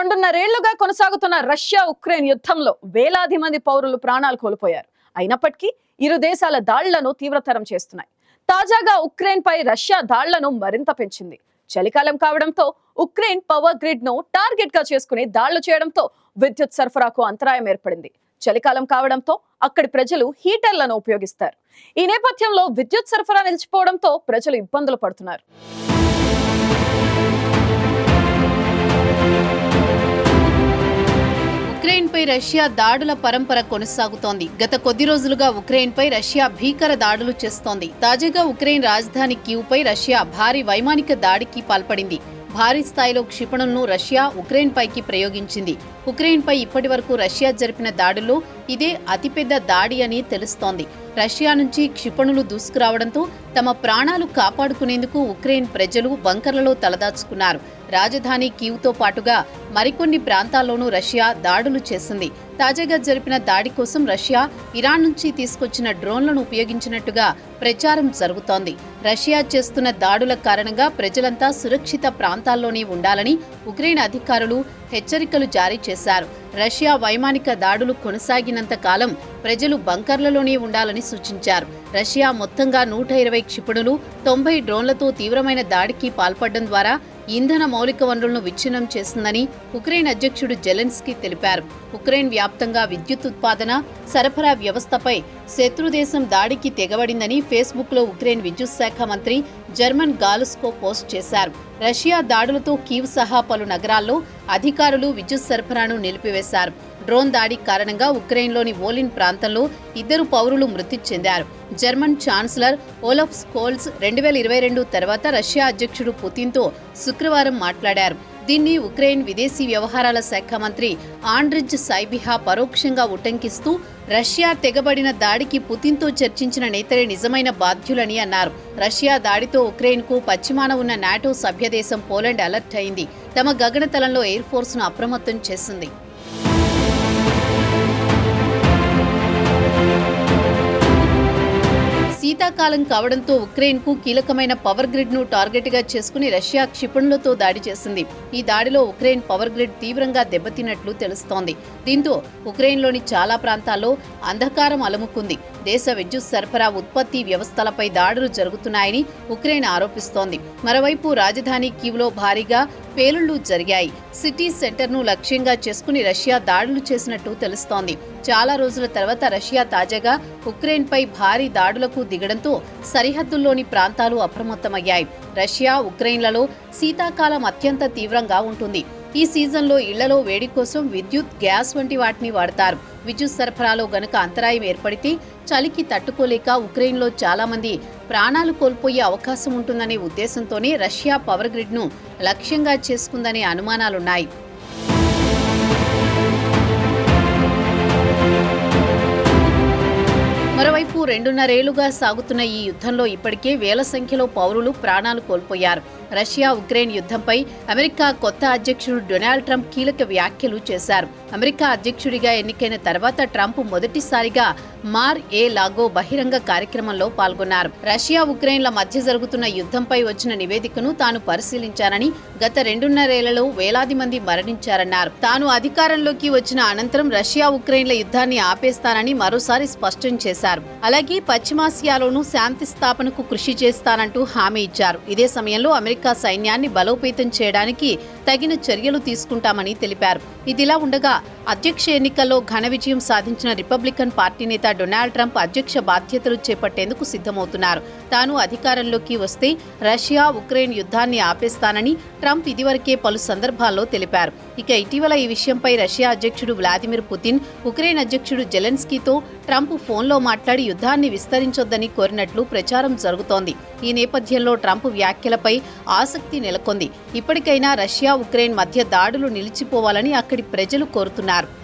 రెండున్నరేళ్ళుగా కొనసాగుతున్న Russia Ukraine యుద్ధంలో వేలాది మంది పౌరులు ప్రాణాలు కోల్పోయారు. అయినప్పటికీ ఇరు దేశాల దాళ్ళను తీవ్రతరం చేస్తున్నాయి. తాజాగా ఉక్రెయిన్ పై రష్యా దాళ్ళను మరింత పెంచింది. చలికాలం కావడంతో ఉక్రెయిన్ పవర్ గ్రిడ్ను టార్గెట్గా చేసుకుని దాళ్ళు చేయడంతో విద్యుత్ సరఫరాకు అంతరాయం ఏర్పడింది. చలికాలం కావడంతో అక్కడి ప్రజలు హీటర్లను ఉపయోగిస్తారు. ఈ నేపథ్యంలో విద్యుత్ సరఫరా నిలిచిపోవడంతో ప్రజలు ఇబ్బందులు పడుతున్నారు. ఉక్రెయిన్పై రష్యా దాడుల పరంపర కొనసాగుతోంది. గత కొద్ది రోజులుగా ఉక్రెయిన్పై రష్యా భీకర దాడులు చేస్తోంది. తాజాగా ఉక్రెయిన్ రాజధాని కీవ్పై రష్యా భారీ వైమానిక దాడికి పాల్పడింది. భారీ స్థాయిలో క్షిపణులను రష్యా ఉక్రెయిన్ పైకి ప్రయోగించింది. ఉక్రెయిన్పై ఇప్పటి వరకు రష్యా జరిపిన దాడుల్లో ఇదే అతిపెద్ద దాడి అని తెలుస్తోంది. రష్యా నుంచి క్షిపణులు దూసుకురావడంతో తమ ప్రాణాలు కాపాడుకునేందుకు ఉక్రెయిన్ ప్రజలు బంకర్లలో తలదాచుకున్నారు. రాజధాని కీవ్తో పాటుగా మరికొన్ని ప్రాంతాల్లోనూ రష్యా దాడులు చేసింది. తాజాగా జరిపిన దాడి కోసం రష్యా ఇరాన్ నుంచి తీసుకొచ్చిన డ్రోన్లను ఉపయోగించినట్టుగా ప్రచారం జరుగుతోంది. రష్యా చేస్తున్న దాడుల కారణంగా ప్రజలంతా సురక్షిత ప్రాంతాల్లోనే ఉండాలని ఉక్రెయిన్ అధికారులు హెచ్చరికలు జారీ చేశారు. రష్యా వైమానిక దాడులు కొనసాగినంత కాలం ప్రజలు బంకర్లలోనే ఉండాలని సూచించారు. రష్యా మొత్తంగా నూట ఇరవై క్షిపణులు తొంభై డ్రోన్లతో తీవ్రమైన దాడికి పాల్పడడం ద్వారా ఇంధన మౌలిక వనరులను విచ్ఛిన్నం చేసిందని ఉక్రెయిన్ అధ్యక్షుడు జెలెన్స్కీ తెలిపారు. ఉక్రెయిన్ వ్యాప్తంగా విద్యుత్ ఉత్పాదన సరఫరా వ్యవస్థపై శత్రుదేశం దాడికి తెగబడిందని ఫేస్బుక్లో ఉక్రెయిన్ విద్యుత్ శాఖ మంత్రి జర్మన్ గాలుస్కో పోస్ట్ చేశారు. రష్యా దాడులతో కీవ్ సహా పలు నగరాల్లో అధికారులు విద్యుత్ సరఫరాను నిలిపివేశారు. డ్రోన్ దాడి కారణంగా ఉక్రెయిన్లోని ఓలిన్ ప్రాంతంలో ఇద్దరు పౌరులు మృతి చెందారు. జర్మన్ ఛాన్సలర్ ఓలఫ్ స్కోల్స్ రెండు వేల ఇరవై రెండు తర్వాత రష్యా అధ్యక్షుడు పుతిన్తో శుక్రవారం మాట్లాడారు. దీన్ని ఉక్రెయిన్ విదేశీ వ్యవహారాల శాఖ మంత్రి ఆండ్రిజ్ సైబిహా పరోక్షంగా ఉటంకిస్తూ రష్యా తెగబడిన దాడికి పుతిన్తో చర్చించిన నేతలే నిజమైన బాధ్యులని అన్నారు. రష్యా దాడితో ఉక్రెయిన్కు పశ్చిమాన ఉన్న నాటో సభ్యదేశం పోలాండ్ అలర్ట్ అయింది. తమ గగనతలంలో ఎయిర్ ఫోర్స్ను అప్రమత్తం చేసింది. శీతాకాలం కావడంతో ఉక్రెయిన్కు కీలకమైన పవర్ గ్రిడ్ను టార్గెట్గా టార్గెట్గా చేసుకుని రష్యా క్షిపణులతో దాడి చేసింది. ఈ దాడిలో ఉక్రెయిన్ పవర్ గ్రిడ్ తీవ్రంగా దెబ్బతిన్నట్లు తెలుస్తోంది. దీంతో ఉక్రెయిన్లోని చాలా ప్రాంతాల్లో అంధకారం అలముకుంది. దేశ విద్యుత్ సరఫరా ఉత్పత్తి వ్యవస్థలపై దాడులు జరుగుతున్నాయని ఉక్రెయిన్ ఆరోపిస్తోంది. మరోవైపు రాజధాని కీవ్లో భారీగా పేలుళ్ళు జరిగాయి. సిటీ సెంటర్ను లక్ష్యంగా చేసుకుని రష్యా దాడులు చేసినట్టు తెలుస్తోంది. చాలా రోజుల తర్వాత రష్యా తాజాగా ఉక్రెయిన్పై భారీ దాడులకు దిగడంతో సరిహద్దుల్లోని ప్రాంతాలు అప్రమత్తమయ్యాయి. రష్యా ఉక్రెయిన్లలో శీతాకాలం అత్యంత తీవ్రంగా ఉంటుంది. ఈ సీజన్లో ఇళ్ళలో వేడి కోసం విద్యుత్ గ్యాస్ వంటి వాటిని వాడతారు. విద్యుత్ సరఫరాలో గనుక అంతరాయం ఏర్పడితే చలికి తట్టుకోలేక ఉక్రెయిన్లో చాలామంది ప్రాణాలు కోల్పోయే అవకాశం ఉంటుందనే ఉద్దేశంతోనే రష్యా పవర్ గ్రిడ్ను లక్ష్యంగా చేసుకుందనే అనుమానాలున్నాయి. మరోవైపు రెండున్నరేళ్ళుగా సాగుతున్న ఈ యుద్ధంలో ఇప్పటికే వేల సంఖ్యలో పౌరులు ప్రాణాలు కోల్పోయారు. రష్యా ఉక్రెయిన్ యుద్ధంపై అమెరికా కొత్త అధ్యక్షుడు డొనాల్డ్ ట్రంప్ కీలక వ్యాఖ్యలు చేశారు. అమెరికా అధ్యక్షుడిగా ఎన్నికైన తర్వాత ట్రంప్ మొదటిసారిగా మార్ ఏ లాగో బహిరంగ కార్యక్రమంలో పాల్గొన్నారు. రష్యా ఉక్రెయిన్ల మధ్య జరుగుతున్న యుద్ధంపై వచ్చిన నివేదికను తాను పరిశీలించానని గత రెండున్నరేళ్ళలో వేలాది మంది మరణించారన్నారు. తాను అధికారంలోకి వచ్చిన అనంతరం రష్యా ఉక్రెయిన్ల యుద్ధాన్ని ఆపేస్తానని మరోసారి స్పష్టం చేశారు. అలాగే పశ్చిమాసియాలోనూ శాంతి స్థాపనకు కృషి చేస్తానంటూ హామీ ఇచ్చారు. ఇదే సమయంలో అమెరికా సైన్యాన్ని బలోపేతం చేయడానికి తగిన చర్యలు తీసుకుంటామని తెలిపారు. ఇదిలా ఉండగా అధ్యక్ష ఎన్నికల్లో ఘన విజయం సాధించిన రిపబ్లికన్ పార్టీ నేత డొనాల్డ్ ట్రంప్ అధ్యక్ష బాధ్యతలు చేపట్టేందుకు సిద్ధమవుతున్నారు. తాను అధికారంలోకి వస్తే రష్యా ఉక్రెయిన్ యుద్ధాన్ని ఆపేస్తానని ట్రంప్ ఇదివరకే పలు సందర్భాల్లో తెలిపారు. ఇక ఇటీవల ఈ విషయంపై రష్యా అధ్యక్షుడు వ్లాదిమిర్ పుతిన్ ఉక్రెయిన్ అధ్యక్షుడు జెలెన్స్కీతో ట్రంప్ ఫోన్లో మాట్లాడి యుద్ధాన్ని విస్తరించొద్దని కోరినట్లు ప్రచారం జరుగుతోంది. ఈ నేపథ్యంలో ట్రంప్ వ్యాఖ్యలపై ఆసక్తి నెలకొంది. ఇప్పటికైనా రష్యా ఉక్రెయిన్ మధ్య దాడులు నిలిచిపోవాలని అక్కడి ప్రజలు కోరుతున్నారు.